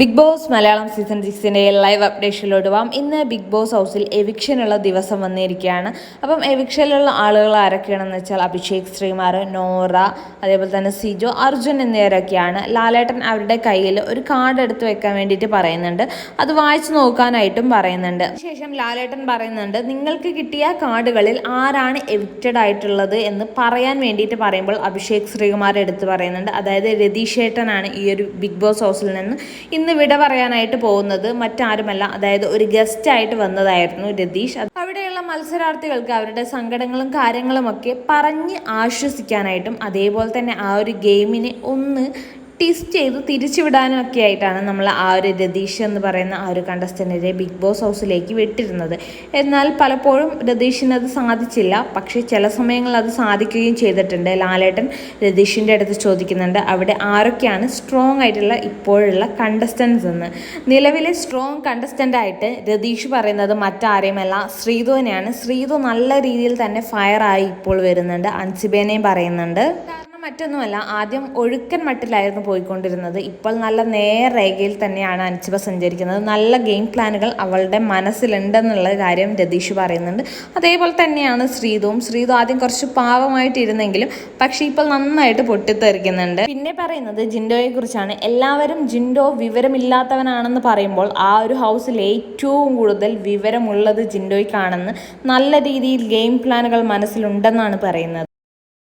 Big Boss Malayalam season സിക്സിന്റെ live അപ്ഡേഷനിലോട്ട് പോവാം. ഇന്ന് ബിഗ് ബോസ് ഹൗസിൽ എവിക്ഷനുള്ള ദിവസം വന്നിരിക്കുകയാണ്. അപ്പം എവിക്ഷനിലുള്ള ആളുകൾ ആരൊക്കെയാണെന്ന് വെച്ചാൽ അഭിഷേക് ശ്രീമാർ നോറ അതേപോലെ തന്നെ സിജോ അർജുൻ എന്നിവരൊക്കെയാണ്. ലാലേട്ടൻ അവരുടെ കയ്യിൽ ഒരു കാർഡ് എടുത്ത് വെക്കാൻ വേണ്ടിയിട്ട് പറയുന്നുണ്ട്. അത് വായിച്ചു നോക്കാനായിട്ടും പറയുന്നുണ്ട്. ശേഷം ലാലേട്ടൻ പറയുന്നുണ്ട് നിങ്ങൾക്ക് കിട്ടിയ കാർഡുകളിൽ ആരാണ് എവിക്റ്റഡ് ആയിട്ടുള്ളത് എന്ന് പറയാൻ വേണ്ടിയിട്ട് പറയുമ്പോൾ അഭിഷേക് ശ്രീകുമാർ എടുത്ത് പറയുന്നുണ്ട്. അതായത് രതീഷേട്ടനാണ് ഈ ഒരു ബിഗ് ബോസ് ഹൗസിൽ നിന്ന്. ഇന്ന് വിട പറയാനായിട്ട് പോകുന്നത് മറ്റാരുമല്ല. അതായത് ഒരു ഗസ്റ്റ് ആയിട്ട് വന്നതായിരുന്നു രതീഷ്. അവിടെയുള്ള മത്സരാർത്ഥികൾക്ക് അവരുടെ സങ്കടങ്ങളും കാര്യങ്ങളും ഒക്കെ പറഞ്ഞ് ആശ്വസിക്കാനായിട്ടും അതേപോലെ തന്നെ ആ ഒരു ഗെയിമിനെ ഒന്ന് ടിസ്റ്റ് ചെയ്ത് തിരിച്ചുവിടാനും ഒക്കെ ആയിട്ടാണ് നമ്മൾ ആ ഒരു രതീഷ് എന്ന് പറയുന്ന ആ ഒരു കണ്ടസ്റ്റന്റിനെ ബിഗ് ബോസ് ഹൗസിലേക്ക് വിട്ടിരുന്നത്. എന്നാൽ പലപ്പോഴും രതീഷിന് അത് സാധിച്ചില്ല. പക്ഷേ ചില സമയങ്ങളിൽ അത് സാധിക്കുകയും ചെയ്തിട്ടുണ്ട്. ലാലേട്ടൻ രതീഷിന്റെ അടുത്ത് ചോദിക്കുന്നുണ്ട് അവിടെ ആരൊക്കെയാണ് സ്ട്രോങ് ആയിട്ടുള്ള ഇപ്പോഴുള്ള കണ്ടസ്റ്റൻസ് എന്ന്. നിലവിലെ സ്ട്രോങ് കണ്ടസ്റ്റന്റ് ആയിട്ട് രതീഷ് പറയുന്നത് മറ്റാരെയുമല്ല. ശ്രീധുവിനെയാണ് ശ്രീധു നല്ല രീതിയിൽ തന്നെ ഫയറായി ഇപ്പോൾ വരുന്നുണ്ട്. അൻസിബേനെയും പറയുന്നുണ്ട്. മറ്റൊന്നുമല്ല ആദ്യം ഒഴുക്കൻ മട്ടിലായിരുന്നു പോയിക്കൊണ്ടിരുന്നത്. ഇപ്പോൾ നല്ല നേർരേഖയിൽ തന്നെയാണ് അൻസിബ സഞ്ചരിക്കുന്നത്. നല്ല ഗെയിം പ്ലാനുകൾ അവളുടെ മനസ്സിലുണ്ടെന്നുള്ള കാര്യം രതീഷ് പറയുന്നുണ്ട്. അതേപോലെ തന്നെയാണ് ശ്രീതുവും. ശ്രീതു ആദ്യം കുറച്ച് പാവമായിട്ടിരുന്നെങ്കിലും പക്ഷേ ഇപ്പോൾ നന്നായിട്ട് പൊട്ടിത്തെറിക്കുന്നുണ്ട്. പിന്നെ പറയുന്നത് ജിൻഡോയെ കുറിച്ചാണ് എല്ലാവരും ജിൻഡോ വിവരമില്ലാത്തവനാണെന്ന് പറയുമ്പോൾ ആ ഒരു ഹൗസിൽ ഏറ്റവും കൂടുതൽ വിവരമുള്ളത് ജിൻഡോയ്ക്കാണെന്ന് നല്ല രീതിയിൽ ഗെയിം പ്ലാനുകൾ മനസ്സിലുണ്ടെന്നാണ് പറയുന്നത്.